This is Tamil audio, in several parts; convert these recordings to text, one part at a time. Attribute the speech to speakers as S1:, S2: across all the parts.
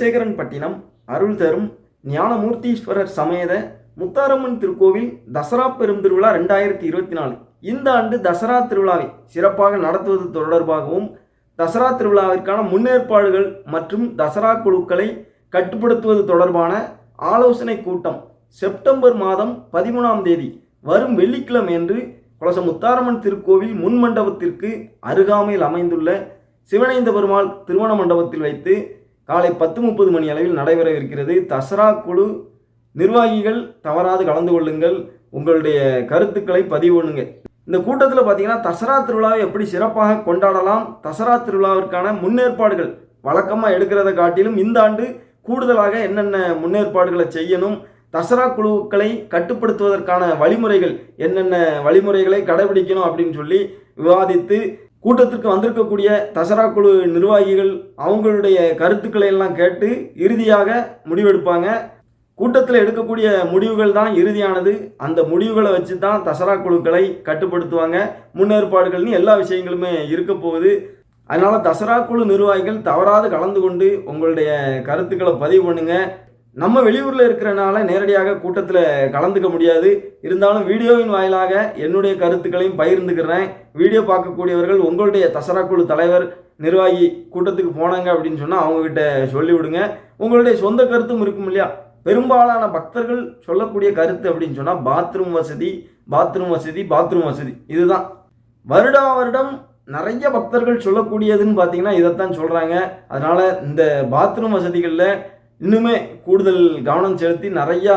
S1: குலசேகரன் பட்டினம் அருள் தரும் ஞானமூர்த்தீஸ்வரர் சமேத முத்தாரம்மன் திருக்கோவில் தசரா பெரும் திருவிழா ரெண்டாயிரத்தி இருபத்தி நாலு. இந்த ஆண்டு தசரா திருவிழாவை சிறப்பாக நடத்துவது தொடர்பாகவும் தசரா திருவிழாவிற்கான முன்னேற்பாடுகள் மற்றும் தசரா குழுக்களை கட்டுப்படுத்துவது தொடர்பான ஆலோசனை கூட்டம் செப்டம்பர் மாதம் பதிமூணாம் தேதி வரும் வெள்ளிக்கிழமை அன்று குலச முத்தாரம்மன் திருக்கோவில் முன் மண்டபத்திற்கு அருகாமையில் அமைந்துள்ள சிவனைந்த பெருமாள் திருமண மண்டபத்தில் வைத்து காலை பத்து முப்பது மணி அளவில் நடைபெறவிருக்கிறது. தசரா குழு நிர்வாகிகள் தவறாது கலந்து கொள்ளுங்கள். உங்களுடைய கருத்துக்களை பதிவு பண்ணுங்க இந்த கூட்டத்தில் பார்த்தீங்கன்னா தசரா திருவிழாவை எப்படி சிறப்பாக கொண்டாடலாம் தசரா திருவிழாவிற்கான முன்னேற்பாடுகள் வழக்கமாக எடுக்கிறத காட்டிலும் இந்த ஆண்டு கூடுதலாக என்னென்ன முன்னேற்பாடுகளை செய்யணும் தசரா குழுக்களை கட்டுப்படுத்துவதற்கான வழிமுறைகள் என்னென்ன வழிமுறைகளை கடைபிடிக்கணும் அப்படின்னு சொல்லி விவாதித்து கூட்டத்திற்கு வந்திருக்கக்கூடிய தசரா குழு நிர்வாகிகள் அவங்களுடைய கருத்துக்களை எல்லாம் கேட்டு இறுதியாக முடிவெடுப்பாங்க. கூட்டத்தில் எடுக்கக்கூடிய முடிவுகள் தான் இறுதியானது. அந்த முடிவுகளை வச்சு தான் தசரா குழுக்களை கட்டுப்படுத்துவாங்க. முன்னேற்பாடுகள்னு எல்லா விஷயங்களுமே இருக்க போகுது. அதனால் தசரா குழு நிர்வாகிகள் தவறாது கலந்து கொண்டு உங்களுடைய கருத்துக்களை பதிவு பண்ணுங்கள் நம்ம வெளியூரில் இருக்கிறனால நேரடியாக கூட்டத்தில் கலந்துக்க முடியாது. இருந்தாலும் வீடியோவின் வாயிலாக என்னுடைய கருத்துக்களையும் பகிர்ந்துக்கிறேன். வீடியோ பார்க்கக்கூடியவர்கள் உங்களுடைய தசரா குழு தலைவர் நிர்வாகி கூட்டத்துக்கு போனாங்க அப்படின்னு சொன்னால் அவங்கக்கிட்ட சொல்லிவிடுங்க. உங்களுடைய சொந்த கருத்தும் இருக்கும் இல்லையா? பெரும்பாலான பக்தர்கள் சொல்லக்கூடிய கருத்து அப்படின்னு சொன்னால் பாத்ரூம் வசதி பாத்ரூம் வசதி பாத்ரூம் வசதி. இதுதான். வருடா வருடம் நிறைய பக்தர்கள் சொல்லக்கூடியதுன்னு பார்த்தீங்கன்னா இதைத்தான் சொல்கிறாங்க அதனால் இந்த பாத்ரூம் வசதிகளில் இன்னுமே கூடுதல் கவனம் செலுத்தி நிறையா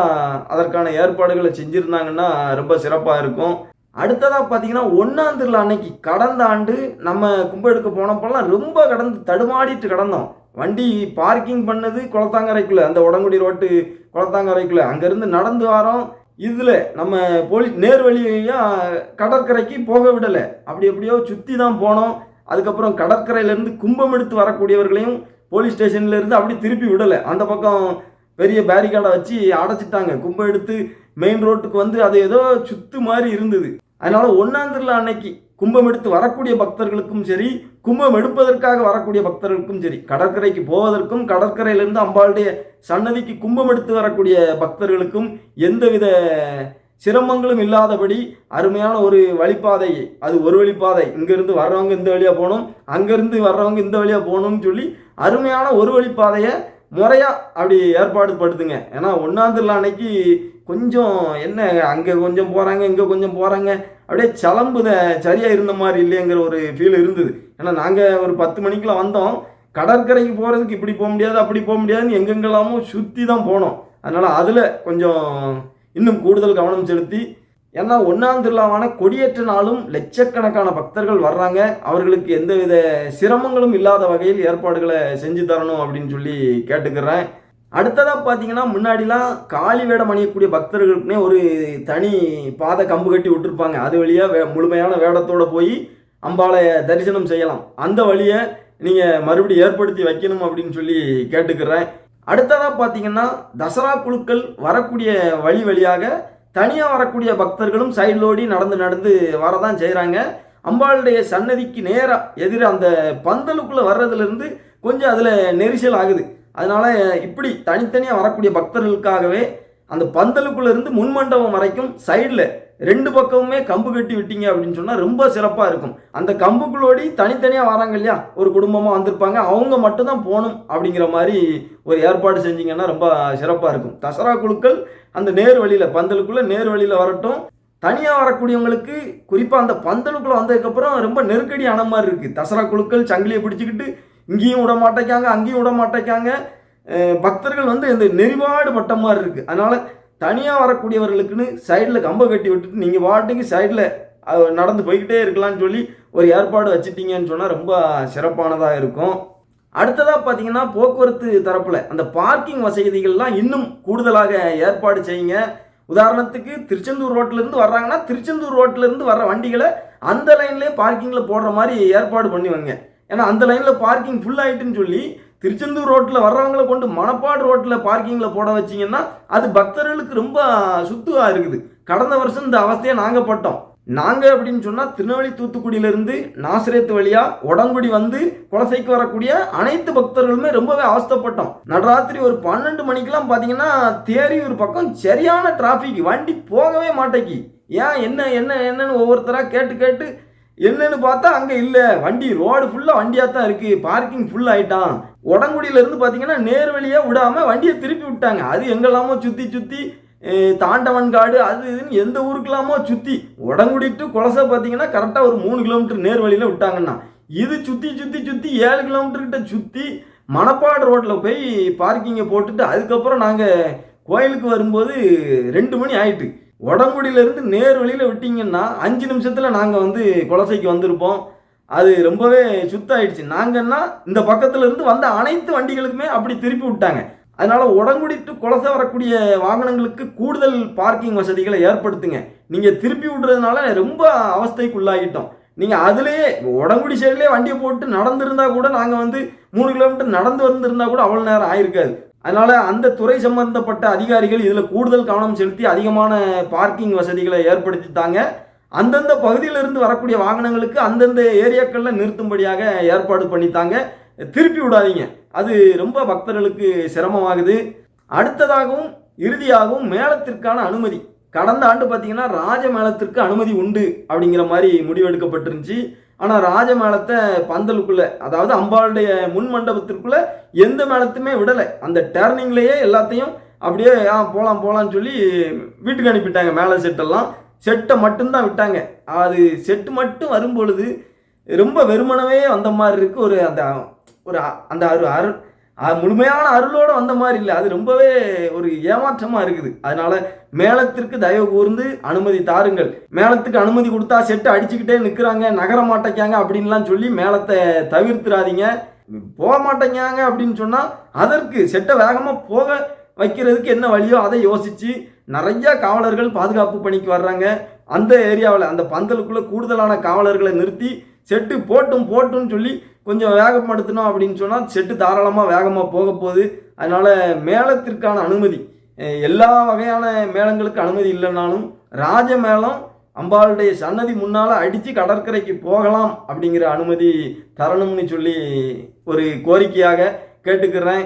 S1: அதற்கான ஏற்பாடுகளை செஞ்சுருந்தாங்கன்னா ரொம்ப சிறப்பாக இருக்கும். அடுத்ததாக பார்த்தீங்கன்னா ஒன்றாம் திருவிழா அன்னைக்கு கடந்த ஆண்டு நம்ம கும்ப எடுக்க போனப்போலாம் ரொம்ப கடந்து தடுமாடிட்டு கடந்தோம். வண்டி பார்க்கிங் பண்ணது குளத்தாங்கரைக்குள்ளே அந்த உடங்குடி ரோட்டு குளத்தாங்கரைக்குள்ளே. அங்கேருந்து நடந்து வரோம். இதில் நம்ம போலீஸ் நேர் வழியாக கடற்கரைக்கு போக விடலை. அப்படி எப்படியோ சுற்றி தான் போனோம். அதுக்கப்புறம் கடற்கரையிலேருந்து கும்பம் எடுத்து வரக்கூடியவர்களையும் போலீஸ் ஸ்டேஷன்ல இருந்து அப்படி திருப்பி விடலை. அந்த பக்கம் பெரிய பேரிகார்டை வச்சு அடைச்சிட்டாங்க. கும்பம் எடுத்து மெயின் ரோட்டுக்கு வந்து அது ஏதோ சுத்து மாதிரி இருந்தது. அதனால ஒன்னாம் திருவிழா அன்னைக்கு கும்பம் எடுத்து வரக்கூடிய பக்தர்களுக்கும் சரி கும்பம் எடுப்பதற்காக வரக்கூடிய பக்தர்களுக்கும் சரி கடற்கரைக்கு போவதற்கும் கடற்கரையிலிருந்து அம்பாளுடைய சன்னதிக்கு கும்பம் எடுத்து வரக்கூடிய பக்தர்களுக்கும் எந்தவித சிரமங்களும் இல்லாதபடி அருமையான ஒரு வழிப்பாதை அது ஒரு வழிப்பாதை. இங்கேருந்து வர்றவங்க இந்த வழியாக போகணும் அங்கேருந்து வர்றவங்க இந்த வழியாக போகணும்னு சொல்லி அருமையான ஒரு வழிப்பாதையை முறையாக அப்படி ஏற்பாடு படுத்துங்க ஏன்னா ஒன்றாந்திரல அன்னைக்கு கொஞ்சம் என்ன அங்கே கொஞ்சம் போகிறாங்க இங்கே கொஞ்சம் போகிறாங்க அப்படியே சலம்புத சரியாக இருந்த மாதிரி இல்லைங்கிற ஒரு ஃபீல் இருந்தது. ஏன்னா நாங்கள் ஒரு பத்து மணிக்கெலாம் வந்தோம். கடற்கரைக்கு போகிறதுக்கு இப்படி போக முடியாது அப்படி போக முடியாதுன்னு எங்கெங்கெல்லாமோ சுற்றி தான் போனோம். அதனால் அதில் கொஞ்சம் இன்னும் கூடுதல் கவனம் செலுத்தி ஏன்னா ஒன்றாம் திருவிழாவான கொடியேற்ற நாளும் லட்சக்கணக்கான பக்தர்கள் வர்றாங்க. அவர்களுக்கு எந்தவித சிரமங்களும் இல்லாத வகையில் ஏற்பாடுகளை செஞ்சு தரணும் அப்படின்னு சொல்லி கேட்டுக்கிறேன். அடுத்ததாக பார்த்தீங்கன்னா முன்னாடிலாம் காளி வேடம் அணியக்கூடிய பக்தர்களுக்குனே ஒரு தனி பாதை கம்பு கட்டி விட்டுருப்பாங்க. அது வழியாக வே முழுமையான வேடத்தோடு போய் அம்பாளை தரிசனம் செய்யலாம். அந்த வழியை நீங்கள் மறுபடியும் ஏற்படுத்தி வைக்கணும் அப்படின்னு சொல்லி கேட்டுக்கிறேன். அடுத்ததாக பார்த்தீங்கன்னா தசரா குழுக்கள் வரக்கூடிய வழி வழியாக தனியாக வரக்கூடிய பக்தர்களும் சைடிலோடி நடந்து நடந்து வரதான் செய்கிறாங்க அம்பாளுடைய சன்னதிக்கு நேராக எதிர அந்த பந்தலுக்குள்ளே வர்றதுலேருந்து கொஞ்சம் அதில் நெரிசல் ஆகுது. அதனால் இப்படி தனித்தனியாக வரக்கூடிய பக்தர்களுக்காகவே அந்த பந்தலுக்குள்ளே இருந்து முன்மண்டபம் வரைக்கும் சைடில் ரெண்டு பக்கமுமே கம்பு கட்டி விட்டீங்க அப்படின்னு சொன்னால் ரொம்ப சிறப்பாக இருக்கும். அந்த கம்புக்குள்ளோடி தனித்தனியாக வராங்க இல்லையா? ஒரு குடும்பமாக வந்திருப்பாங்க. அவங்க மட்டும்தான் போகணும் அப்படிங்கிற மாதிரி ஒரு ஏற்பாடு செஞ்சீங்கன்னா ரொம்ப சிறப்பாக இருக்கும். தசரா குழுக்கள் அந்த நேர் வழியில் பந்தலுக்குள்ளே நேர் வழியில் வரட்டும். தனியாக வரக்கூடியவங்களுக்கு குறிப்பாக அந்த பந்தலுக்குள்ளே வந்ததுக்கப்புறம் ரொம்ப நெருக்கடியான மாதிரி இருக்குது தசரா குழுக்கள் சங்கிலியை பிடிச்சிக்கிட்டு இங்கேயும் விட மாட்டேக்காங்க அங்கேயும் விட மாட்டேக்காங்க. பக்தர்கள் வந்து இந்த நெறிபாடு பட்ட மாதிரி இருக்குது அதனால் தனியாக வரக்கூடியவர்களுக்குன்னு சைடில் கம்பை கட்டி விட்டுட்டு நீங்கள் பாட்டுக்கு சைடில் நடந்து போய்கிட்டே இருக்கலாம்னு சொல்லி ஒரு ஏற்பாடு வச்சுட்டீங்கன்னு சொன்னால் ரொம்ப சிறப்பானதாக இருக்கும். அடுத்ததாக பார்த்தீங்கன்னா போக்குவரத்து தரப்பில் அந்த பார்க்கிங் வசதிகள்லாம் இன்னும் கூடுதலாக ஏற்பாடு செய்யுங்க. உதாரணத்துக்கு திருச்செந்தூர் ரோட்டிலேருந்து வர்றாங்கன்னா திருச்செந்தூர் ரோட்டிலேருந்து வர்ற வண்டிகளை அந்த லைன்லேயே பார்க்கிங்கில் போடுற மாதிரி ஏற்பாடு பண்ணி வைங்க. ஏன்னா அந்த லைனில் பார்க்கிங் ஃபுல் ஆகிட்டுன்னு சொல்லி திருச்செந்தூர் ரோட்டில் வர்றவங்களை கொண்டு மணப்பாடு ரோட்டில் பார்க்கிங்கில் போட வச்சிங்கன்னா அது பக்தர்களுக்கு ரொம்ப சுத்துவாக இருக்குது. கடந்த வருஷம் இந்த அவஸ்தையை நாங்கள் பட்டோம். நாங்கள் அப்படின்னு சொன்னால் திருநெல்வேலி தூத்துக்குடியிலேருந்து நாசிரியத்து வழியாக உடங்குடி வந்து குலசைக்கு வரக்கூடிய அனைத்து பக்தர்களுமே ரொம்பவே அவஸ்தைப்பட்டோம். நடராத்திரி ஒரு பன்னெண்டு மணிக்கெலாம் பார்த்தீங்கன்னா தேரியூர் பக்கம் சரியான டிராஃபிக் வண்டி போகவே மாட்டேக்கி ஏன் என்ன என்ன என்னன்னு ஒவ்வொருத்தராக கேட்டு கேட்டு என்னன்னு பார்த்தா அங்கே இல்லை. வண்டி ரோடு ஃபுல்லாக வண்டியாக தான் இருக்குது பார்க்கிங் ஃபுல் ஆகிட்டான் உடங்குடியிலேருந்து பார்த்தீங்கன்னா நேர்வழியாக விடாமல் வண்டியை திருப்பி விட்டாங்க. அது எங்கெல்லாமோ சுற்றி சுற்றி தாண்டவன்காடு அது இதுன்னு எந்த ஊருக்கெல்லாமோ சுற்றி உடங்குடி டு குலசை பார்த்தீங்கன்னா கரெக்டாக ஒரு மூணு கிலோமீட்டர் நேர்வழியில் விட்டாங்கன்னா விட்டாங்கண்ணா இது சுற்றி சுற்றி சுற்றி ஏழு கிலோமீட்டர்கிட்ட சுற்றி மணப்பாடு ரோட்டில் போய் பார்க்கிங்கை போட்டுட்டு அதுக்கப்புறம் நாங்கள் கோயிலுக்கு வரும்போது ரெண்டு மணி ஆயிட்டு. உடம்புடியிலேருந்து நேர் வழியில் விட்டிங்கன்னா அஞ்சு நிமிஷத்தில் நாங்கள் வந்து குலசைக்கு வந்திருப்போம். அது ரொம்பவே சுத்தாயிடுச்சு. நாங்கன்னா இந்த பக்கத்துல இருந்து வந்த அனைத்து வண்டிகளுக்குமே அப்படி திருப்பி விட்டாங்க. அதனால உடங்குடி டு குலசை வரக்கூடிய வாகனங்களுக்கு கூடுதல் பார்க்கிங் வசதிகளை ஏற்படுத்துங்க. நீங்க திருப்பி விடுறதுனால ரொம்ப அவஸ்தைக்குள்ளாகிட்டோம். நீங்க அதுலேயே உடங்குடி சைட்லேயே வண்டியை போட்டு நடந்திருந்தா கூட நாங்கள் வந்து மூணு கிலோமீட்டர் நடந்து வந்திருந்தா கூட அவ்வளோ நேரம் ஆயிருக்காது. அதனால அந்த துறை சம்பந்தப்பட்ட அதிகாரிகள் இதில் கூடுதல் கவனம் செலுத்தி அதிகமான பார்க்கிங் வசதிகளை ஏற்படுத்தித்தாங்க அந்தந்த பகுதியிலிருந்து வரக்கூடிய வாகனங்களுக்கு அந்தந்த ஏரியாக்களில் நிறுத்தும்படியாக ஏற்பாடு பண்ணித்தாங்க. திருப்பி விடாதீங்க. அது ரொம்ப பக்தர்களுக்கு சிரமமாகுது. அடுத்ததாகவும் இறுதியாகவும் மேளத்திற்கான அனுமதி. கடந்த ஆண்டு பார்த்தீங்கன்னா ராஜ மேளத்திற்கு அனுமதி உண்டு அப்படிங்கிற மாதிரி முடிவெடுக்கப்பட்டிருந்துச்சு. ஆனால் ராஜ மேளத்தை பந்தலுக்குள்ளே அதாவது அம்பாளுடைய முன் மண்டபத்திற்குள்ளே எந்த மேளத்துமே விடலை. அந்த டேர்னிங்லேயே எல்லாத்தையும் அப்படியே ஆ போகலாம் போகலான்னு சொல்லி வீட்டுக்கு அனுப்பிட்டாங்க மேலே செட்டெல்லாம். செட்டை மட்டும்தான் விட்டாங்க. அது செட்டு மட்டும் வரும்பொழுது ரொம்ப வெறுமனவே வந்த மாதிரி இருக்கு. ஒரு அந்த ஒரு அ- அந்த அரு அருள் முழுமையான அருளோடு வந்த மாதிரி இல்லை. அது ரொம்பவே ஒரு ஏமாற்றமாக இருக்குது. அதனால மேளத்திற்கு தயவு கூர்ந்து அனுமதி தாருங்கள். மேளத்துக்கு அனுமதி கொடுத்தா செட்டு அடிச்சுக்கிட்டே நிற்கிறாங்க நகர மாட்டேங்காங்க அப்படின்லாம் சொல்லி மேளத்தை தவிர்த்துறாதீங்க போக மாட்டேங்காங்க அப்படின்னு சொன்னால் அதற்கு செட்டை வேகமாக போக வைக்கிறதுக்கு என்ன வழியோ அதை யோசித்து நிறைய காவலர்கள் பாதுகாப்பு பணிக்கு வர்றாங்க. அந்த ஏரியாவில் அந்த பந்தலுக்குள்ளே கூடுதலான காவலர்களை நிறுத்தி செட்டு போட்டும் போட்டும்னு சொல்லி கொஞ்சம் வேகப்படுத்தணும் அப்படின்னு சொன்னால் செட்டு தாராளமாக வேகமாக போக போகுது. அதனால் மேளத்திற்கான அனுமதி எல்லா வகையான மேளங்களுக்கு அனுமதி இல்லைனாலும் ராஜ மேளம் அம்பாளுடைய சன்னதி முன்னால் அடித்து கடற்கரைக்கு போகலாம் அப்படிங்கிற அனுமதி தரணும்னு சொல்லி ஒரு கோரிக்கையாக கேட்டுக்கிறேன்.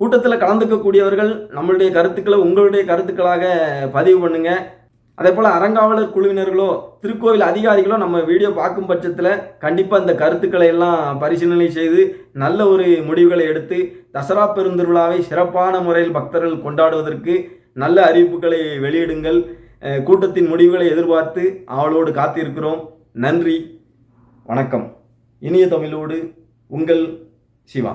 S1: கூட்டத்தில் கலந்துக்கக்கூடியவர்கள் நம்மளுடைய கருத்துக்களை உங்களுடைய கருத்துக்களாக பதிவு பண்ணுங்க. அதே போல் அறங்காவலர் குழுவினர்களோ திருக்கோவில் அதிகாரிகளோ நம்ம வீடியோ பார்க்கும் பட்சத்தில் கண்டிப்பாக இந்த கருத்துக்களை எல்லாம் பரிசீலனை செய்து நல்ல ஒரு முடிவுகளை எடுத்து தசரா பெருந்திருவிழாவை சிறப்பான முறையில் பக்தர்கள் கொண்டாடுவதற்கு நல்ல அறிவிப்புகளை வெளியிடுங்கள். கூட்டத்தின் முடிவுகளை எதிர்பார்த்து அவளோடு காத்திருக்கிறோம். நன்றி வணக்கம். இனிய தமிழோடு உங்கள் சிவா.